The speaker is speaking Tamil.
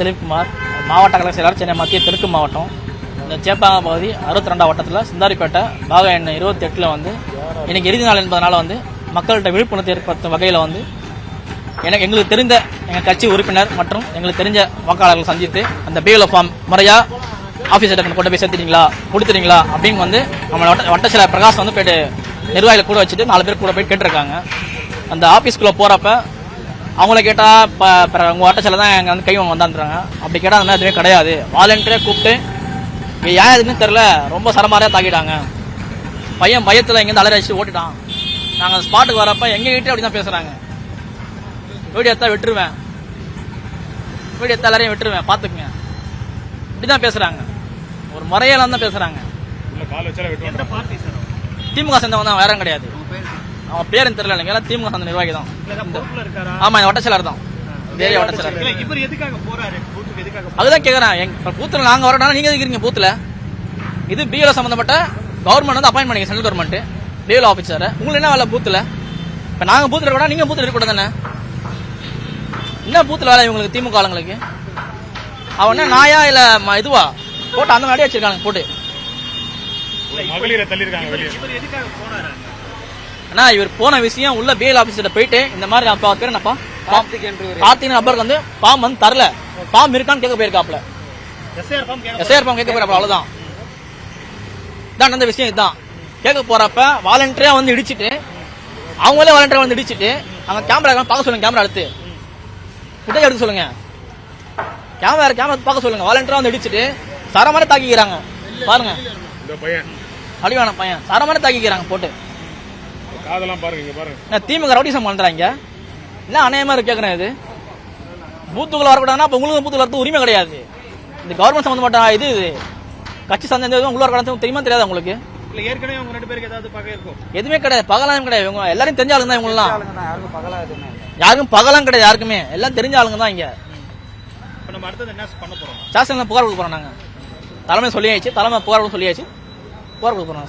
திலீப்குமார் மாவட்ட கழக செயலாளர் சென்னை மத்திய தெற்கு மாவட்டம். இந்த சேப்பாங்க பகுதி அறுபத்தி ரெண்டாம் வட்டத்தில் சிந்தாரிப்பேட்டை பாக எண்ணெய் இருபத்தி எட்டில் வந்து எனக்கு இறுதி நாள் என்பதனால வந்து மக்கள்கிட்ட விழிப்புணர்வு ஏற்படுத்தும் வகையில் வந்து எனக்கு எங்களுக்கு தெரிந்த எங்கள் கட்சி உறுப்பினர் மற்றும் எங்களுக்கு தெரிஞ்ச வாக்காளர்கள் சந்தித்து அந்த பிஎல்ஓ ஃபார்ம் முறையாக ஆஃபீஸர்கிட்ட கொண்டு போய் சேர்த்துட்டீங்களா கொடுத்துட்டீங்களா அப்படின்னு வந்து நம்ம வட்ட வட்ட செயலர் பிரகாஷ் வந்து போயிட்டு நிர்வாகிகள் கூட வச்சுட்டு நாலு பேர் கூட போய் கேட்டிருக்காங்க. அந்த ஆஃபீஸ்க்குள்ளே போகிறப்ப அவங்கள கேட்டால் இப்போ உங்கள் வட்ட செயலர் தான் எங்கள் வந்து கை வாங்க வந்தான்றாங்க. அப்படி கேட்டால் அந்த மாதிரி எதுவுமே கிடையாது. வாலண்டியரே கூப்பிட்டு இங்கே ஏன் எதுன்னு தெரில ரொம்ப சரமாரியாக தாக்கிட்டாங்க. பையன் பயத்தில் எங்கேருந்து அலறி அடிச்சு ஓட்டிட்டான். நாங்கள் ஸ்பாட்டுக்கு வரப்ப எங்கள் கிட்டே அப்படி தான் பேசுகிறாங்க வீடியோ எடுத்தா விட்டுருவேன். வீடியோ எடுத்தா எல்லாரையும் விட்டுருவேன். பார்த்துக்குங்க இப்படி தான் பேசுகிறாங்க ஒரு முறையெல்லாம் தான் பேசுகிறாங்க? திமுக சேர்ந்தவங்க தான் வேற கிடையாது. அவன் பேரும் தெரியல எனக்கு எல்லாம் திமுக சேர்ந்த நிர்வாகி தான். ஆமாம் இந்த வட்டச்செயலர் தான். வட்டச்செயலர் இல்ல இவர் எதுக்காக போறாரு? பூத்துக்கு எதுக்காக போறாரு? அதுதான் கேட்குறேன் எங்க பூத்தில் நாங்கள் வரணும் நீங்கள் இருக்கிறீங்க பூத்தில்? இது பிஎல்ஓ சம்மந்தப்பட்ட கவர்மெண்ட் வந்து அப்பாயின் பண்ணிங்க சென்ட்ரல் கவர்மெண்ட் பிஎல்ஓ ஆஃபீஸர் உங்களுக்கு என்ன வேலை பூத்தில்? இப்போ நாங்கள் பூத்தில் இருக்கக்கூடாது நீங்கள் பூத்தில் இருக்கக்கூடாது தானே? என்ன பூத்தில் வேலை இவங்களுக்கு திமுக ஆளுங்களுக்கு? அவன் என்ன நாயா இல்லை இதுவா? போட்டு அந்த மாதிரி வச்சிருக்காங்க போட்டு. ஒரு மகளிரை தள்ளியிருக்காங்க வெளியே இவர் போன விஷயம் உள்ள பிஎல் ஆஃபீஸர்கிட்ட போயிட்டு இந்த மாதிரி அப்பா பேர் என்னப்பா? கார்த்திக் நபருக்கு வந்து பாம் வந்து தரல. பாம் இருக்கான்னு கேட்க போயிருக்காப்ல எஸ்ஐஆர் ஃபார்ம் கேட்க போறப்ப அவ்வளவுதான். இதான் அந்த விஷயம் இதுதான் கேட்க போறப்ப வாலண்டியரா வந்து இடிச்சிட்டு அவங்களே வாலண்டியரா வந்து இடிச்சிட்டு அங்க கேமரா பார்க்க சொல்லுங்க கேமரா எடுத்து ஃபுட்டேஜ் எடுத்து சொல்லுங்க. கேமரா கேமரா பார்க்க சொல்லுங்க. வாலண்டியரா வந்து இடிச்சிட்டு சரமான தாக்கிக்கிறாங்க. பாருங்க. இந்த பையன். அழிவான பையன். சரமான தாக்கிக்கிறாங்க போட்டு. காதெல்லாம் பாருங்க இங்க பாருங்க. திமுக ரவுடிசம் பண்றாங்க என்ன அநியாயமா இருக்கு கேட்கறேன் இது? பூத்துக்குள்ள வரக்கூடாதுன்னா அப்ப உங்களுக்கு பூத்துல வரது உரிமை கிடையாது. இந்த கவர்மெண்ட் சம்பந்தப்பட்ட இது இது. கட்சி சந்தேகம் உள்ள வரக்கூடாது தெரியுமா தெரியாது உங்களுக்கு? இல்ல ஏற்கனவே அவங்க ரெண்டு பேருக்கு ஏதாவது பகை இருக்கும். எதுவுமே கிடையாது பகலாம் கிடையாது. இவங்க எல்லாரும் தெரிஞ்ச ஆளுங்க தான் இவங்கலாம் யாருக்கும் பகலாம் கிடையாது யாருக்குமே. எல்லாம் தெரிஞ்ச ஆளுங்க தான் இங்க. இப்ப நம்ம அடுத்தது என்ன பண்ண போறோம்? ஸ்டேஷன்ல புகார் கொடுக்க போறோம் நாங்க. தலைமை சொல்லியாச்சு தலைமை புகார் கொடுக்க சொல்லியாச்சு. புகார் கொடுக்க போறோம்